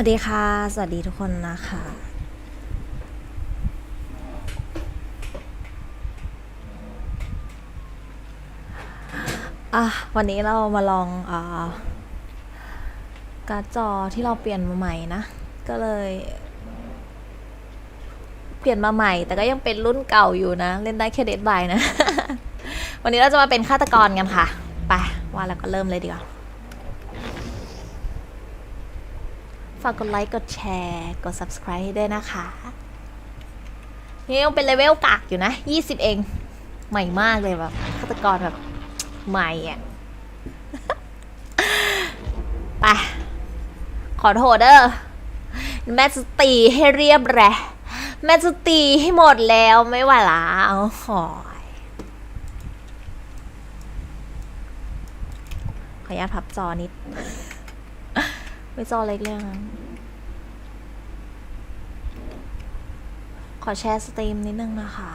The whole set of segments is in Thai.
วัสดีค่ะ สวัสดีทุกคนนะคะ อะ วันนี้เรามาลองอ่าการ์ดจอที่เราเปลี่ยนมาใหม่นะ ก็เลย เปลี่ยนมาใหม่ แต่ก็ยังเป็นรุ่นเก่าอยู่นะ เล่นได้แค่เดดบายนะ วันนี้เราจะมาเป็นฆาตกรกันค่ะ ไป ว่าแล้วก็เริ่มเลยดีกว่าากกดไลค์ กดแชร์ กด subscribe ให้ด้วยนะคะ นี่ยังเป็นเลเวลกากอยู่นะ 20 เอง ใหม่มากเลยแบบฆาตกรแบบ ใหม่อะไป ขอโทษเด้อแม่จะตีให้เรียบแหละแม่จะตีให้หมดแล้วไม่ไหวแล้วหอยขออนุญาตพับจอนิด ไม่จอเล็กเลยนะขอแชร์สตรีมนิดนึงนะคะ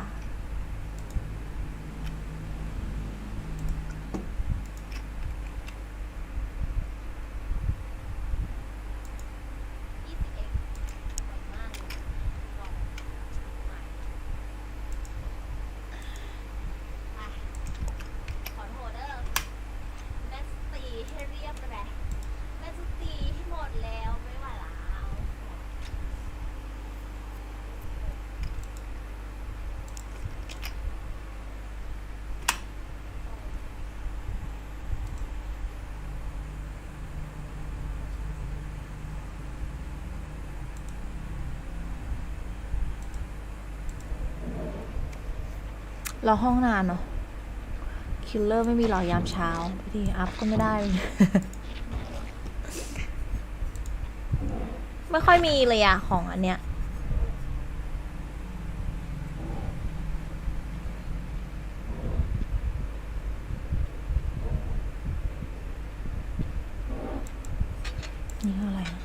ขอโทษเด้อแม่จะตีให้เรียบแหละแม่จะตีให้หมดแล้วไม่ไหวแล้ว เราห้องนานเนาะคิลเลอร์ไม่มีหรอยามเช้าพี่ทีอัพก็ไม่ได้ ไม่ค่อยมีเลยอะของอันเนี้ยนี่คืออะไรนะ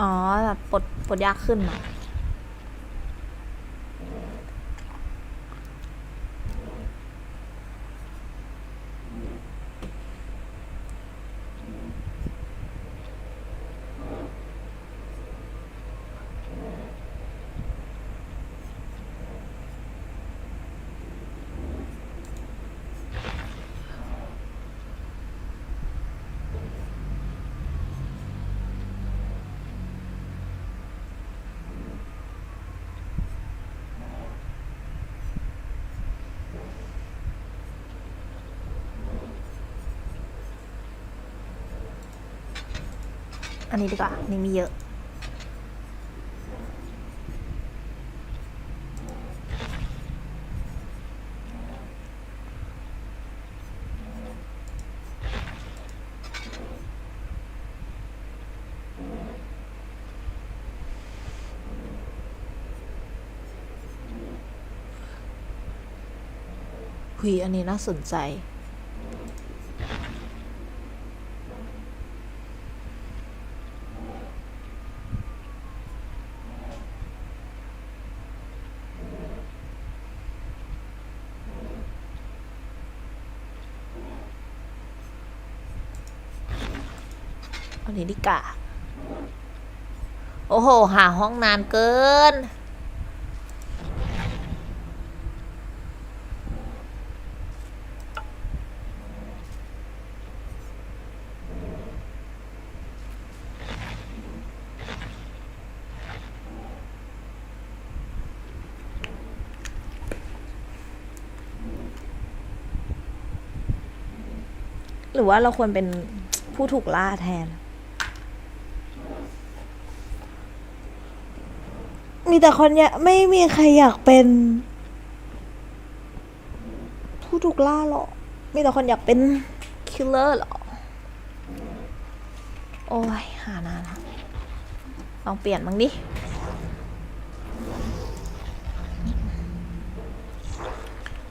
อ๋อแบบปลดปลดยากขึ้นเหรอ อันนี้ดีกว่านี่มีเยอะหุยอันนี้น่าสนใจ นนี้ดีกา โอ้โห หาห้องนานเกิน หรือว่าเราควรเป็นผู้ถูกล่าแทน มีแต่คนอยากไม่มีใครอยากเป็น ผู้ถูกล่าหรอก มีแต่คนอยากเป็นคิลเลอร์หรอ โอ้ย หานานละลองเปลี่ยนบ้างดิ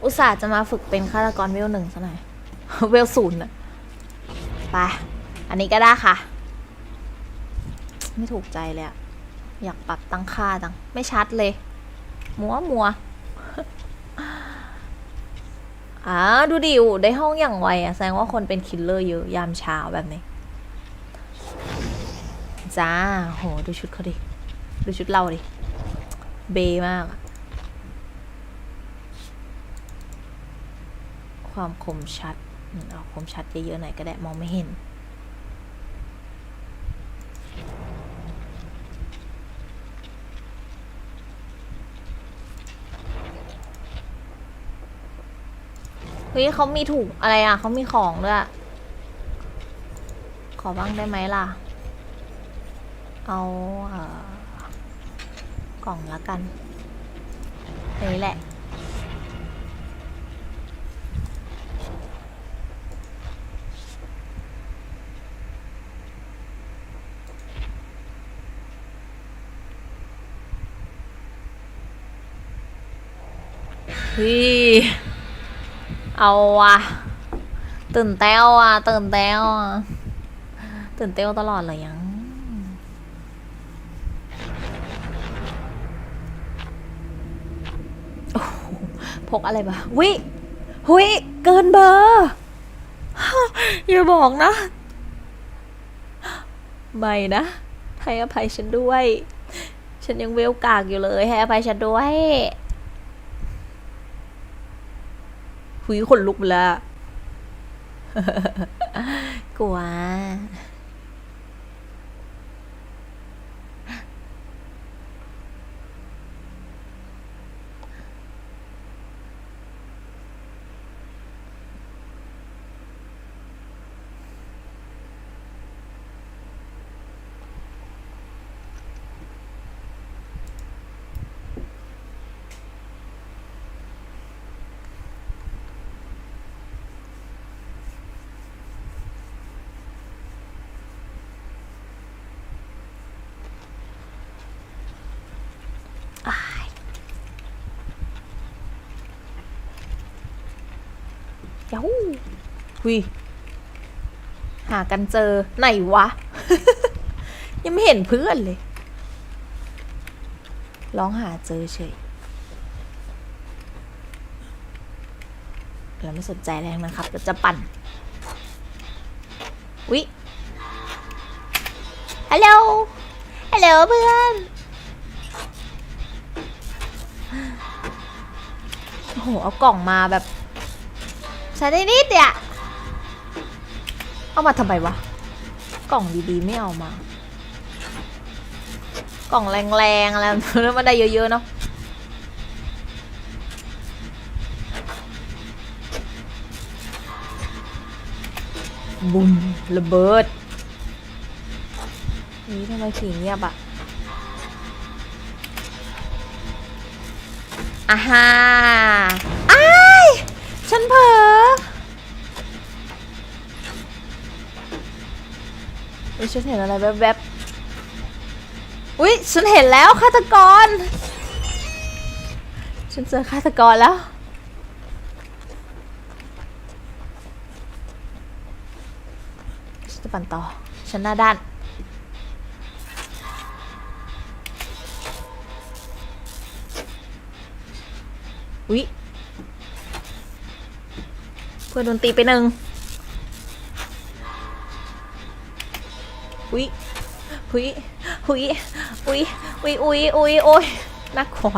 อุตส่าห์จะมาฝึกเป็นฆาตกรเวลหนึ่งซะหน่อย เวลศูนย์อะไป อันนี้ก็ได้ค่ะ ไม่ถูกใจเลยอะ อยากปรับตั้งค่าจังไม่ชัดเลยมัวมัวอ่าดูดิวได้ห้องอย่างไวอะแสดงว่าคนเป็นคิลเลอร์เยอะยามเช้าแบบนี้ จ้า โห ดูชุดเขาดิ ดูชุดเราดิ เบมากอะความคมชัดอืมเอาคมชัดเยอะๆหน่อยก็ได้มองไม่เห็น เฮ้ยเขามีถูกอะไรอะเขามีของด้วย ขอบ้างได้ไหมล่ะ เอาเออกล่องละกันนนี้แหละเฮ้ย เอาว่ะ ตื่นเต้วอะ ตื่นเต้วอะ ตื่นเต้วตลอดเลยยัง พกอะไรมาวิหุยเกินเบอร์อย่าบอกนะ ไม่นะ ให้อภัยฉันด้วย ฉันยังเวลกากอยู่เลย ให้อภัยฉันด้วย หุยขนลุกแล้วกลัว ยาฮูหุยหากันเจอ ไหนวะ ยังไม่เห็นเพื่อนเลย ร้องหาเจอเฉยเราไม่สนใจอะไรทั้งนั้นครับเราจะปั่นวิฮัลโหล ฮัลโหลเพื่อน โอ้โห เอากล่องมาแบบ ใช้ได้นิดเดียวเอามาทำไมวะ กล่องดีๆไม่เอามา กล่องแรงๆอะไรแล้วมันได้เยอะๆเนาะบุมระเบิด นี่ทำไมผีเงียบอะอาฮ่าอ้ายฉันเผลอ อุ้ยฉันเห็นอะไรแวบๆอุ้ยฉันเห็นแล้วฆาตกร ฉันเจอฆาตกรแล้ว ฉันจะปั่นต่อ ฉันหน้าด้านอุ๊ยเพื่อนโดนตีไปหนึ่ง อุ๊ยหุยหุยอุ๊ยอุ๊ยอุ๊ยอุ๊ยโอ้ยน่ากลัว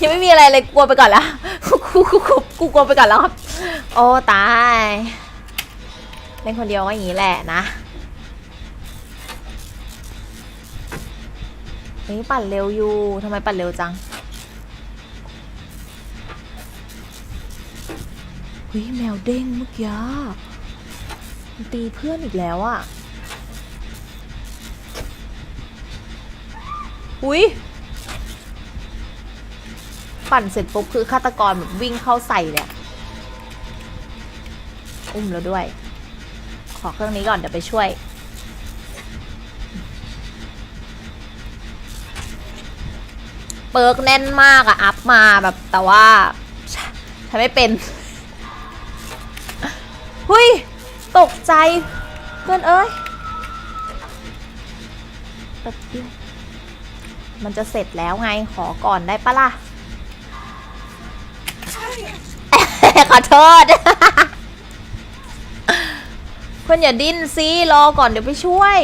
ยังไม่มีอะไรเลยกลัวไปก่อนแล้วกูกูกูกูกลัวไปก่อนแล้วครับ โอ้ตายเล่นคนเดียวก็อย่างนี้แหละนะเฮ้ยปั่นเร็วอยู่ทำไมปั่นเร็วจังเฮ้ยแมวเด้งเมื่อกี้อะ ตีเพื่อนอีกแล้วอะอุ้ยปั่นเสร็จปุ๊บคือฆาตกรแบบวิ่งเข้าใส่เลยอะอุ้มแล้วด้วย ขอเครื่องนี้ก่อนเดี๋ยวไปช่วย เปิร์กแน่นมากอะอัพมาแบบแต่ว่าใช้ไม่เป็นเฮ้ย ตกใจ เพื่อนเอ้ยป๊บเดียวมันจะเสร็จแล้วไงขอก่อนได้ปะล่ะ ขอโทษ เพื่อนอย่าดิ้นสิรอก่อนเดี๋ยวไปช่วย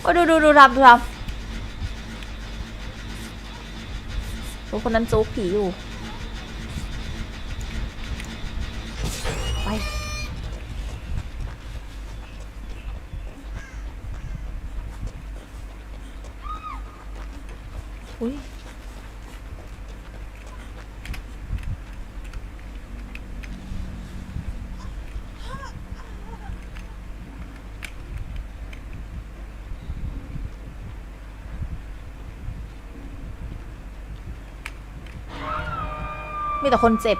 โอ้ดูดูดูทำดูทำดูคนนั้นจูกผีอยู่ ไป อุ้ย มีแต่คนเจ็บ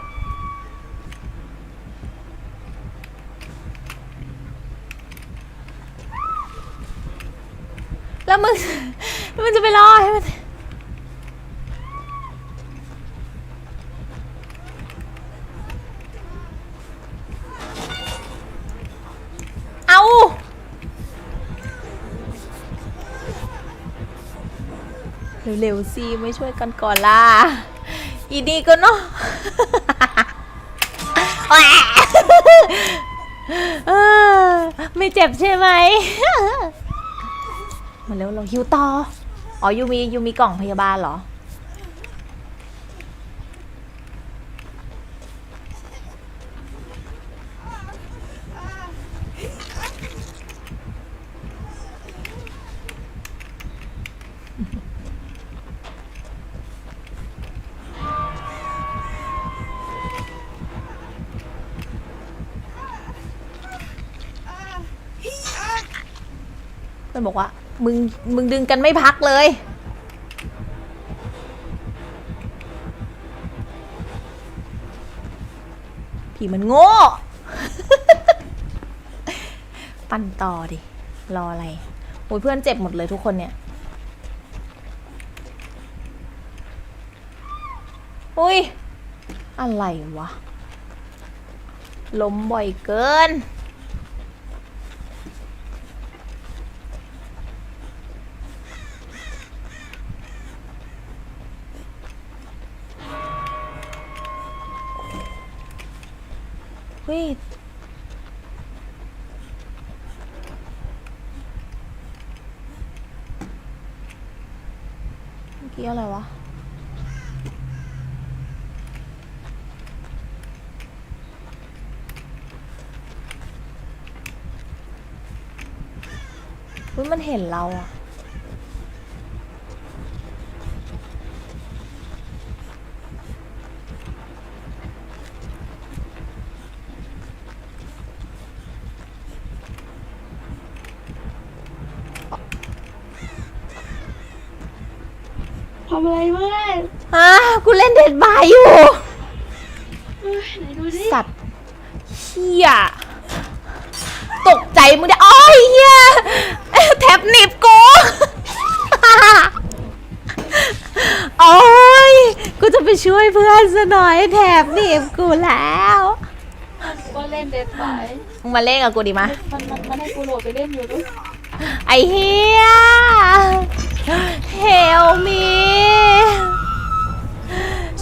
แล้วมึงมึงจะไปรอให้มันเอาเร็วๆสิไม่ช่วยกันก่อนล่ะ อีนี่ก็เนาะแหวะเออไม่เจ็บใช่ไหมมาเร็วเราฮิวต่อ อ๋อยูมียูมีกล่องพยาบาลเหรอ เพื่อนบอกว่า มึง มึงดึงกันไม่พักเลย ผีมันโง่ ปั่นต่อดิ รออะไร โอ้ยเพื่อนเจ็บหมดเลยทุกคนเนี่ย อุ้ย อะไรวะ ล้มบ่อยเกิน ฮ้ยเมื่อกี้อะไรวะเฮ้ยมันเห็นเราอะำอะไรเมื่อยอะกูเล่นเด็ดบายอยู่ เอ้ยไหนดูดิสัตว์เฮียตกใจมึงได้อ้อยเฮียแท็บหนีบกูโอ้ยกูจะไปช่วยเพื่อนซะหน่อยแถบหนีบกูแล้วก็เล่นเด็ดไปมึงมาเล่นกับกูดีมะ มันมันมันให้กูโหลดไปเล่นอยู่ด้วยไอเฮียเฮลมี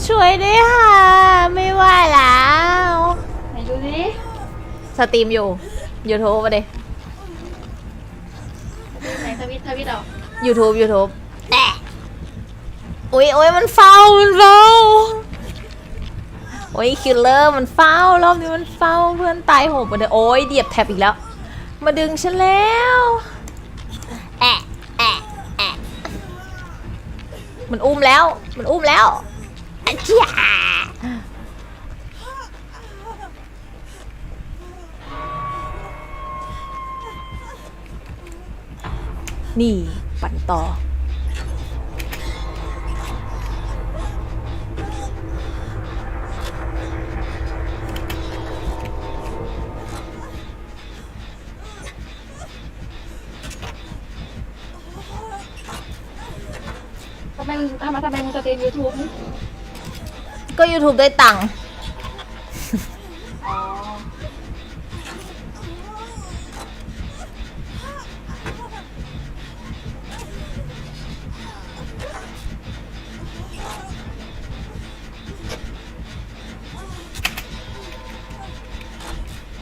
ช่วย ด้วยค่ะ ไม่ไหวแล้ว ไหนดูดิสตรีมอยู่ยูทูบมาดิไหนทวิตทวิตเอา YouTube YouTube แอะอุ้ยโอ้ยมันเฝ้ามันเฝ้าโอ้ยคิลเลอร์มันเฝ้ารอบนี้มันเฝ้าเพื่อนตายโหงไปเลยโอ้ยเดียบแท็บอีกแล้ว มาดึงฉันแล้วแอะแอะแอะมันอุ้มแล้ว มันอุ้มแล้วอะเจ้า นี่ปั่นต่อ YouTube ได้ตังค์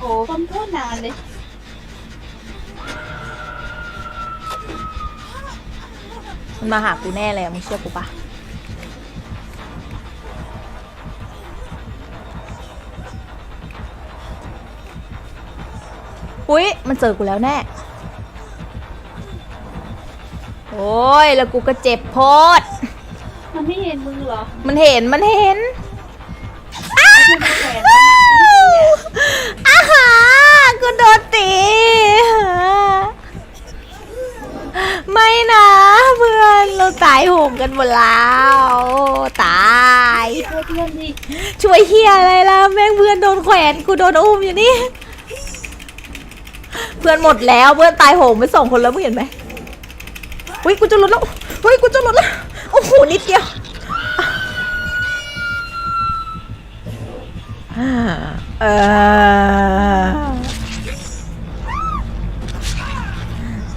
อ๋อความโคตรนานเลย มันมาหากูแน่เลยอะมึงเชื่อกูปะ อุ๊ย มันเจอกูแล้วแน่ โอ้ย แล้วกูก็เจ็บโพด มันไม่เห็นมึงเหรอมันเห็น มันเห็นคือมันแขวนแล้วน่ะอาหากูโดนตี ไม่นะเพื่อนเราตายโหงกันหมดแล้วตายเพื่อนเพื่อนดิช่วยเฮียอะไรล่ะแม่งเพื่อนโดนแขวนกูโดนอุ้มอยู่นี่เพื่อนหมดแล้วเพื่อนตายโหงไปสองคนแล้วมึงเห็นไหมอุ้ยกูจะหลุดแล้วอุ้ยกูจะหลุดแล้วโอ้โหนิดเดียวเออ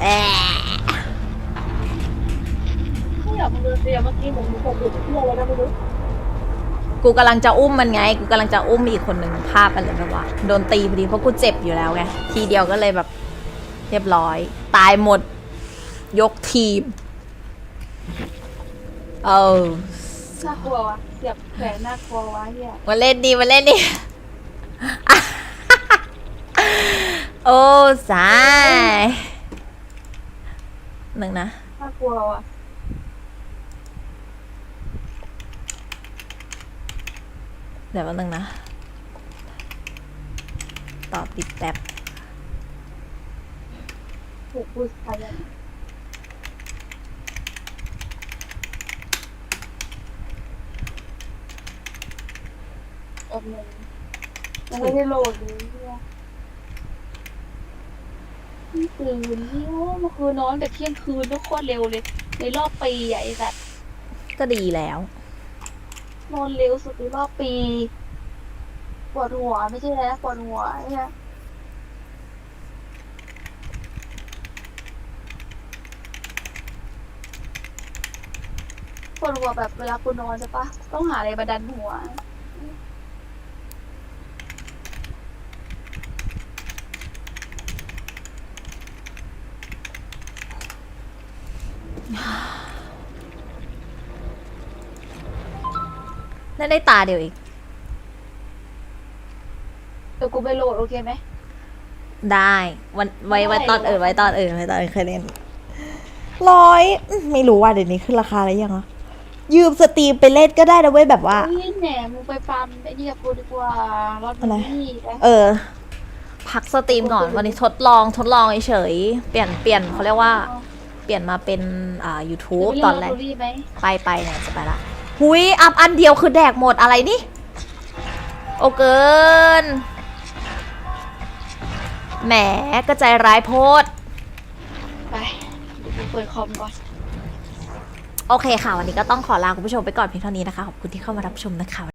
แอะไม่อยากมึงเดินเดียวเมื่อกี้ผมผมอยู่ที่อะไรนะไม่รู้ กูกำลังจะอุ้มมันไง กูกำลังจะอุ้มอีกคนหนึ่งภาพมันเลยแบบว่าโดนตีพอดีเพราะกูเจ็บอยู่แล้วไงทีเดียวก็เลยแบบเรียบร้อย ตายหมด ยกทีม เออน่ากลัววะเสียบแขวนน่ากลัววะเฮียมาเล่นดีมาเล่นดีโอ้สายหนึ่งนะน่ากลัววะ เดี๋ยวแป๊บนึงนะตอบติดแป๊บถูกพูดใครอะเอ็มเลยยังไม่ได้โหลดเลยเฮียนี่ตื่นนี่โอ้เมื่อคืนนอนแต่เที่ยงคืนก็โคตรเร็วเลย ในรอบปีอะไอ้สัตว์ ก็ดีแล้ว นอนเร็วสุดในรอบปี ปวดหัวไม่ใช่แล้วปวดหัวเนี่ยปวดหัวแบบเวลาคุณนอนใช่ปะต้องหาอะไรมาดันหัว ได้ได้ตาเดียวอีก เดี๋ยวกูไปโหลดโอเคไหม ได้ วันไว้ไว้ได้ตอนเหรอเออไว้ตอนเออไว้ตอนเออเคยเล่นร้อยอืมไม่รู้ว่าเดี๋ยวนี้ขึ้นราคาแล้วยังอะยืมสตรีมไปเล่นก็ได้นะเว้ยแบบว่า เฮ้ยแหนมึงไปฟาร์มไอ้นี่กับกูดีกว่ารถอะไร นี่นะเออ พักสตรีมก่อนวันนี้ทดลองทดลองเฉยๆเปลี่ยนเปลี่ยนเขาเรียกว่า เปลี่ยนมาเป็นอ่า YouTube ตอนแรกเดี๋ยวไปเล่น Lottery ไหม ไปไปเนี่ยจะไปละ หุยอัพอันเดียวคือแดกหมดอะไรนี่ โอเกิน แหมกระจายร้ายโพด ไปเดี๋ยวกูเปิดคอมก่อน โอเคค่ะ วันนี้ก็ต้องขอลาคุณผู้ชมไปก่อนเพียงเท่านี้นะคะ ขอบคุณที่เข้ามารับชมนะคะ